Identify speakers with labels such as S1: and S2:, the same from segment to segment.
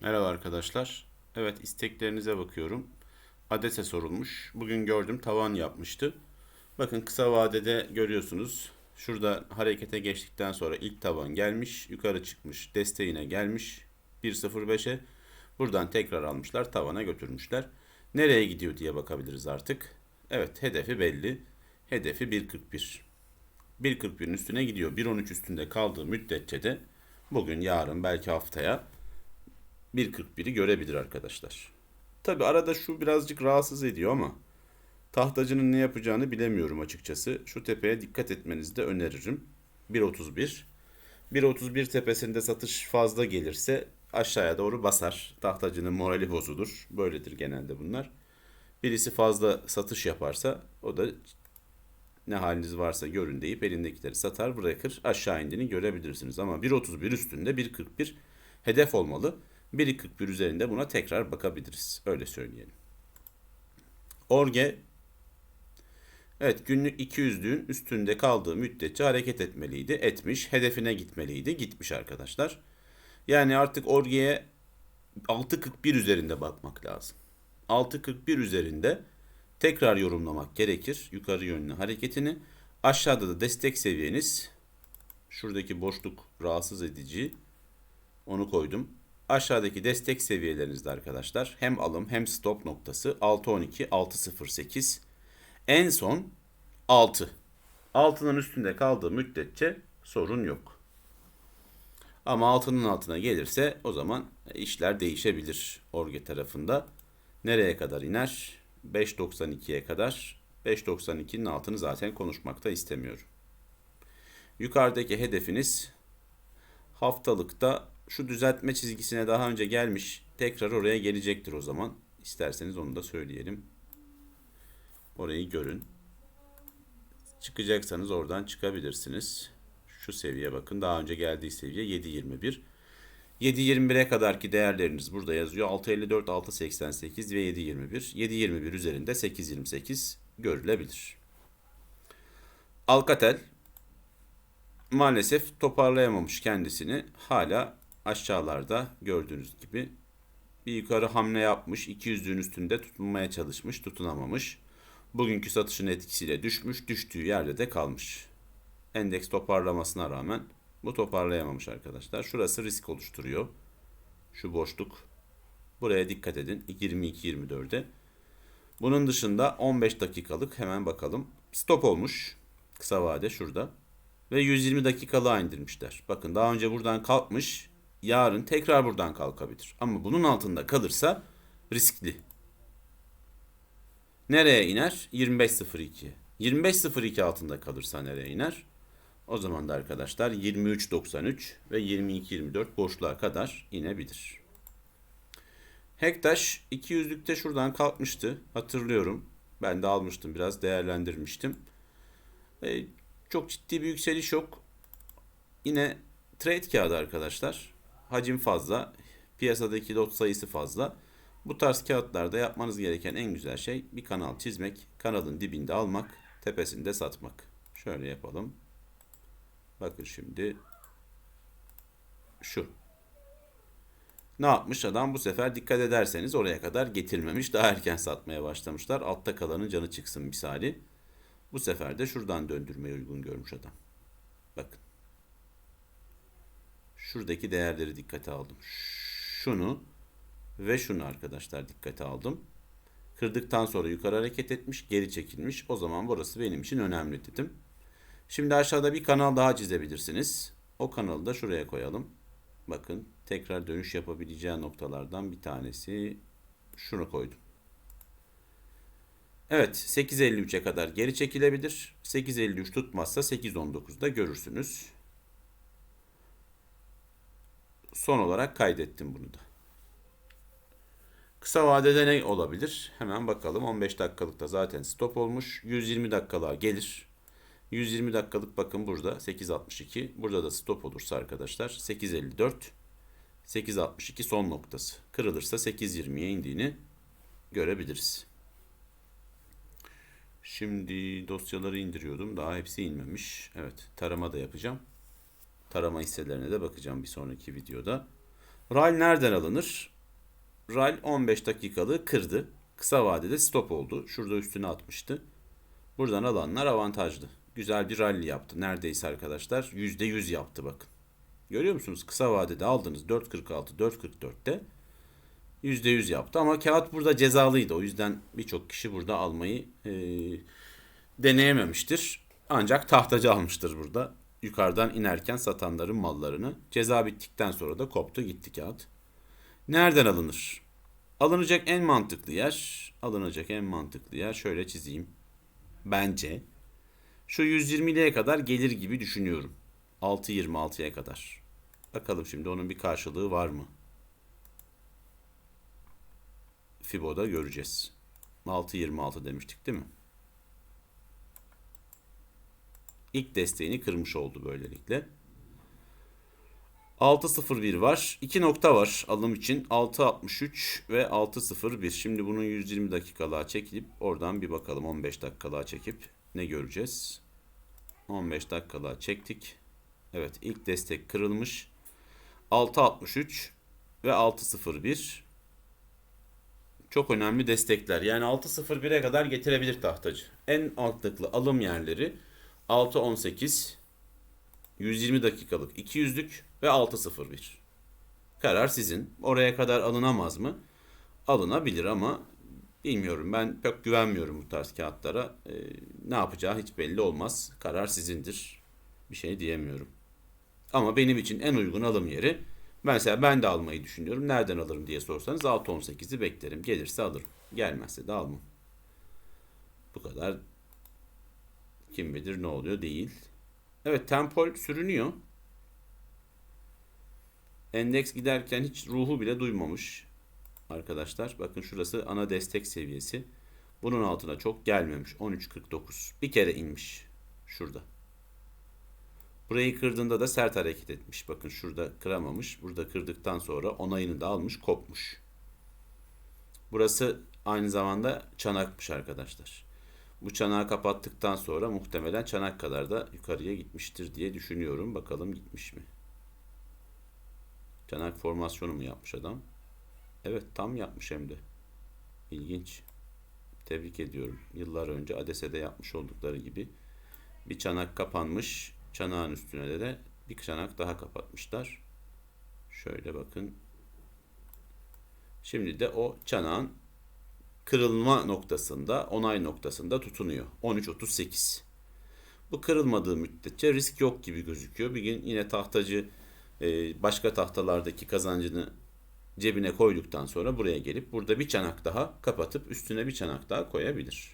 S1: Merhaba arkadaşlar. Evet isteklerinize bakıyorum. Adese sorulmuş. Bugün gördüm tavan yapmıştı. Bakın kısa vadede görüyorsunuz. Şurada harekete geçtikten sonra ilk tavan gelmiş. Yukarı çıkmış. Desteğine gelmiş. 1.05'e. Buradan tekrar almışlar. Tavana götürmüşler. Nereye gidiyor diye bakabiliriz artık. Evet hedefi belli. Hedefi 1.41. 1.41'in üstüne gidiyor. 1.13 üstünde kaldığı müddetçe de bugün, yarın, belki haftaya 1.41'i görebilir arkadaşlar. Tabi arada şu birazcık rahatsız ediyor ama tahtacının ne yapacağını bilemiyorum açıkçası. Şu tepeye dikkat etmenizi de öneririm. 1.31. 1.31 tepesinde satış fazla gelirse aşağıya doğru basar. Tahtacının morali bozulur. Böyledir genelde bunlar. Birisi fazla satış yaparsa o da ne haliniz varsa görün deyip elindekileri satar bırakır aşağı indiğini görebilirsiniz. Ama 1.31 üstünde 1.41 hedef olmalı. 1.41 üzerinde buna tekrar bakabiliriz. Öyle söyleyelim. Orge Evet günlük 200'lüğün üstünde kaldığı müddetçe hareket etmeliydi. Etmiş. Hedefine gitmeliydi. Gitmiş arkadaşlar. Yani artık Orge'ye 6.41 üzerinde bakmak lazım. 6.41 üzerinde tekrar yorumlamak gerekir. Yukarı yönlü hareketini. Aşağıda da destek seviyeniz şuradaki boşluk rahatsız edici. Onu koydum. Aşağıdaki destek seviyelerinizde arkadaşlar hem alım hem stop noktası 6.12, 6.08 en son 6. 6'nın üstünde kaldığı müddetçe sorun yok. Ama 6'nın altına gelirse o zaman işler değişebilir Orge tarafında. Nereye kadar iner? 5.92'ye kadar. 5.92'nin altını zaten konuşmakta istemiyorum. Yukarıdaki hedefiniz haftalıkta şu düzeltme çizgisine daha önce gelmiş. Tekrar oraya gelecektir o zaman. İsterseniz onu da söyleyelim. Orayı görün. Çıkacaksanız oradan çıkabilirsiniz. Şu seviye bakın. Daha önce geldiği seviye 7.21. 7.21'e kadarki değerleriniz burada yazıyor. 6.54, 6.88 ve 7.21. 7.21 üzerinde 8.28 görülebilir. Alcatel maalesef toparlayamamış kendisini. Hala aşağılarda gördüğünüz gibi bir yukarı hamle yapmış. 200'lüğün üstünde tutunmaya çalışmış, tutunamamış. Bugünkü satışın etkisiyle düşmüş, düştüğü yerde de kalmış. Endeks toparlamasına rağmen bu toparlayamamış arkadaşlar. Şurası risk oluşturuyor. Şu boşluk. Buraya dikkat edin. 22-24'e. Bunun dışında 15 dakikalık hemen bakalım. Stop olmuş. Kısa vade şurada. Ve 120 dakikalığa indirmişler. Bakın daha önce buradan kalkmış. Yarın tekrar buradan kalkabilir. Ama bunun altında kalırsa riskli. Nereye iner? 25.02. 25.02 altında kalırsa nereye iner? O zaman da arkadaşlar 23.93 ve 22.24 boşluğa kadar inebilir. Hektaş 200'lükte şuradan kalkmıştı. Hatırlıyorum. Ben de almıştım biraz değerlendirmiştim. E, çok ciddi bir yükseliş yok. Yine trade kağıdı arkadaşlar. Hacim fazla. Piyasadaki lot sayısı fazla. Bu tarz kağıtlarda yapmanız gereken en güzel şey bir kanal çizmek, kanalın dibinde almak, tepesinde satmak. Şöyle yapalım. Bakın şimdi şu. Ne yapmış adam bu sefer dikkat ederseniz oraya kadar getirmemiş. Daha erken satmaya başlamışlar. Altta kalanın canı çıksın misali. Bu sefer de şuradan döndürmeye uygun görmüş adam. Bakın. Şuradaki değerleri dikkate aldım. Şunu ve şunu arkadaşlar dikkate aldım. Kırdıktan sonra yukarı hareket etmiş, geri çekilmiş. O zaman burası benim için önemli dedim. Şimdi aşağıda bir kanal daha çizebilirsiniz. O kanalı da şuraya koyalım. Bakın tekrar dönüş yapabileceği noktalardan bir tanesi şunu koydum. Evet 8.53'e kadar geri çekilebilir. 8.53 tutmazsa 8.19'da görürsünüz. Son olarak kaydettim bunu da. Kısa vadede ne olabilir? Hemen bakalım. 15 dakikalıkta zaten stop olmuş. 120 dakikalığa gelir. 120 dakikalık bakın burada 8.62. Burada da stop olursa arkadaşlar 8.54. 8.62 son noktası. Kırılırsa 8.20'ye indiğini görebiliriz. Şimdi dosyaları indiriyordum. Daha hepsi inmemiş. Evet tarama da yapacağım. Tarama hisselerine de bakacağım bir sonraki videoda. RAL nereden alınır? RAL 15 dakikalığı kırdı. Kısa vadede stop oldu. Şurada üstüne atmıştı. Buradan alanlar avantajlı. Güzel bir rally yaptı. Neredeyse arkadaşlar %100 yaptı bakın. Görüyor musunuz? Kısa vadede aldınız 4.46, 4.44'te %100 yaptı. Ama kağıt burada cezalıydı. O yüzden birçok kişi burada almayı e, deneyememiştir. Ancak tahtacı almıştır burada. Yukarıdan inerken satanların mallarını. Ceza bittikten sonra da koptu gitti kağıt. Nereden alınır? Alınacak en mantıklı yer, alınacak en mantıklı yer şöyle çizeyim. Bence şu 120'liye kadar gelir gibi düşünüyorum. 6.26'ya kadar. Bakalım şimdi onun bir karşılığı var mı? Fibo'da göreceğiz. 6.26 demiştik değil mi? İlk desteğini kırmış oldu böylelikle. 6.01 var. 2 nokta var alım için. 6.63 ve 6.01. Şimdi bunun 120 dakikalığa çekilip oradan bir bakalım 15 dakikalığa çekip ne göreceğiz? 15 dakikalığa çektik. Evet ilk destek kırılmış. 6.63 ve 6.01 çok önemli destekler. Yani 6.01'e kadar getirebilir tahtacı. En altlıklı alım yerleri 6.18 120 dakikalık 200'lük ve 6.01. Karar sizin. Oraya kadar alınamaz mı? Alınabilir ama bilmiyorum. Ben pek güvenmiyorum bu tarz kağıtlara. Ee, ne yapacağı hiç belli olmaz. Karar sizindir. Bir şey diyemiyorum. Ama benim için en uygun alım yeri mesela ben de almayı düşünüyorum. Nereden alırım diye sorsanız 6.18'i beklerim. Gelirse alırım. Gelmezse de almam. Bu kadar kim bilir ne oluyor değil. Evet tempol sürünüyor. Endeks giderken hiç ruhu bile duymamış. Arkadaşlar bakın şurası ana destek seviyesi. Bunun altına çok gelmemiş. 13.49. Bir kere inmiş. Şurada. Burayı kırdığında da sert hareket etmiş. Bakın şurada kıramamış. Burada kırdıktan sonra onayını da almış, kopmuş. Burası aynı zamanda çanakmış arkadaşlar. Bu çanağı kapattıktan sonra muhtemelen çanak kadar da yukarıya gitmiştir diye düşünüyorum. Bakalım gitmiş mi? Çanak formasyonu mu yapmış adam? Evet tam yapmış hem de. İlginç. Tebrik ediyorum. Yıllar önce Adese'de yapmış oldukları gibi bir çanak kapanmış. Çanağın üstüne de, de bir çanak daha kapatmışlar. Şöyle bakın. Şimdi de o çanağın kırılma noktasında, onay noktasında tutunuyor. 13.38. Bu kırılmadığı müddetçe risk yok gibi gözüküyor. Bir gün yine tahtacı e, başka tahtalardaki kazancını cebine koyduktan sonra buraya gelip burada bir çanak daha kapatıp üstüne bir çanak daha koyabilir.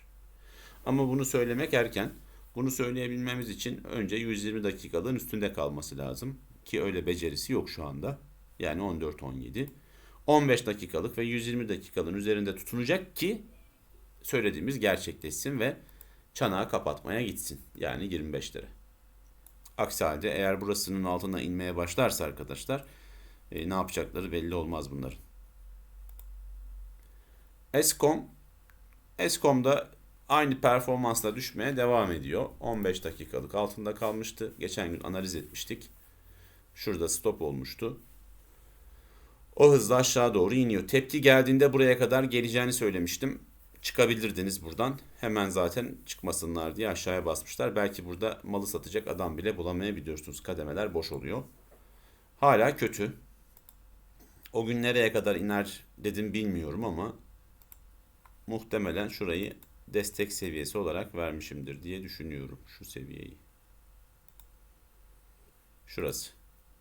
S1: Ama bunu söylemek erken. Bunu söyleyebilmemiz için önce 120 dakikalığın üstünde kalması lazım. Ki öyle becerisi yok şu anda. Yani 14-17. 15 dakikalık ve 120 dakikalığın üzerinde tutunacak ki söylediğimiz gerçekleşsin ve çanağı kapatmaya gitsin. Yani 25'lere. Aksi halde eğer burasının altına inmeye başlarsa arkadaşlar e, ne yapacakları belli olmaz bunların. Eskom Eskom'da aynı performansla düşmeye devam ediyor. 15 dakikalık altında kalmıştı. Geçen gün analiz etmiştik. Şurada stop olmuştu. O hızla aşağı doğru iniyor. Tepki geldiğinde buraya kadar geleceğini söylemiştim. Çıkabilirdiniz buradan. Hemen zaten çıkmasınlar diye aşağıya basmışlar. Belki burada malı satacak adam bile bulamayabiliyorsunuz. Kademeler boş oluyor. Hala kötü. O gün nereye kadar iner dedim bilmiyorum ama muhtemelen şurayı destek seviyesi olarak vermişimdir diye düşünüyorum şu seviyeyi. Şurası.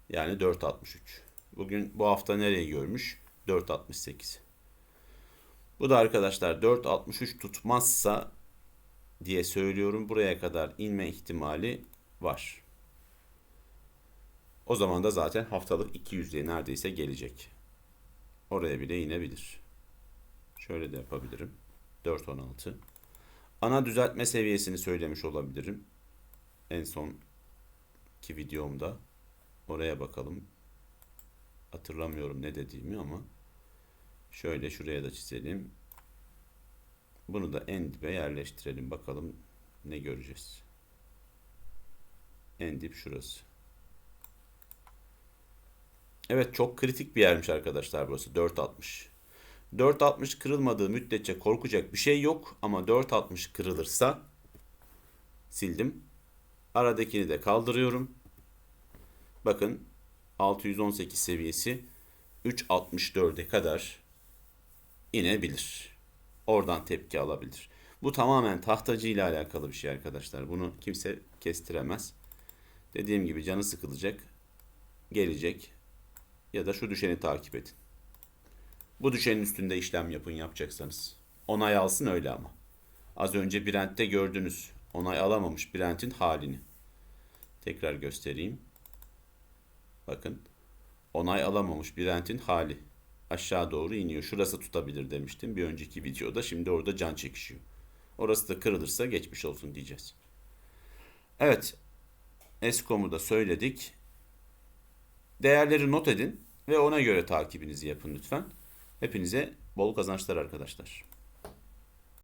S1: Yani 4.63. Bugün bu hafta nereye görmüş? 4.68. Bu da arkadaşlar 4.63 tutmazsa diye söylüyorum. Buraya kadar inme ihtimali var. O zaman da zaten haftalık 200'e neredeyse gelecek. Oraya bile inebilir. Şöyle de yapabilirim. 4.16. Ana düzeltme seviyesini söylemiş olabilirim. En son ki videomda. Oraya bakalım. Hatırlamıyorum ne dediğimi ama şöyle şuraya da çizelim. Bunu da en dibe yerleştirelim. Bakalım ne göreceğiz. En dip şurası. Evet çok kritik bir yermiş arkadaşlar burası 4.60. 4.60 kırılmadığı müddetçe korkacak bir şey yok ama 4.60 kırılırsa sildim. Aradakini de kaldırıyorum. Bakın 618 seviyesi 3.64'e kadar inebilir. Oradan tepki alabilir. Bu tamamen tahtacı ile alakalı bir şey arkadaşlar. Bunu kimse kestiremez. Dediğim gibi canı sıkılacak, gelecek ya da şu düşeni takip edin. Bu düşenin üstünde işlem yapın yapacaksanız. Onay alsın öyle ama. Az önce Brent'te gördünüz. Onay alamamış Brent'in halini. Tekrar göstereyim. Bakın. Onay alamamış Brent'in hali. Aşağı doğru iniyor. Şurası tutabilir demiştim bir önceki videoda. Şimdi orada can çekişiyor. Orası da kırılırsa geçmiş olsun diyeceğiz. Evet. Eskom'u da söyledik. Değerleri not edin ve ona göre takibinizi yapın lütfen. Hepinize bol kazançlar arkadaşlar.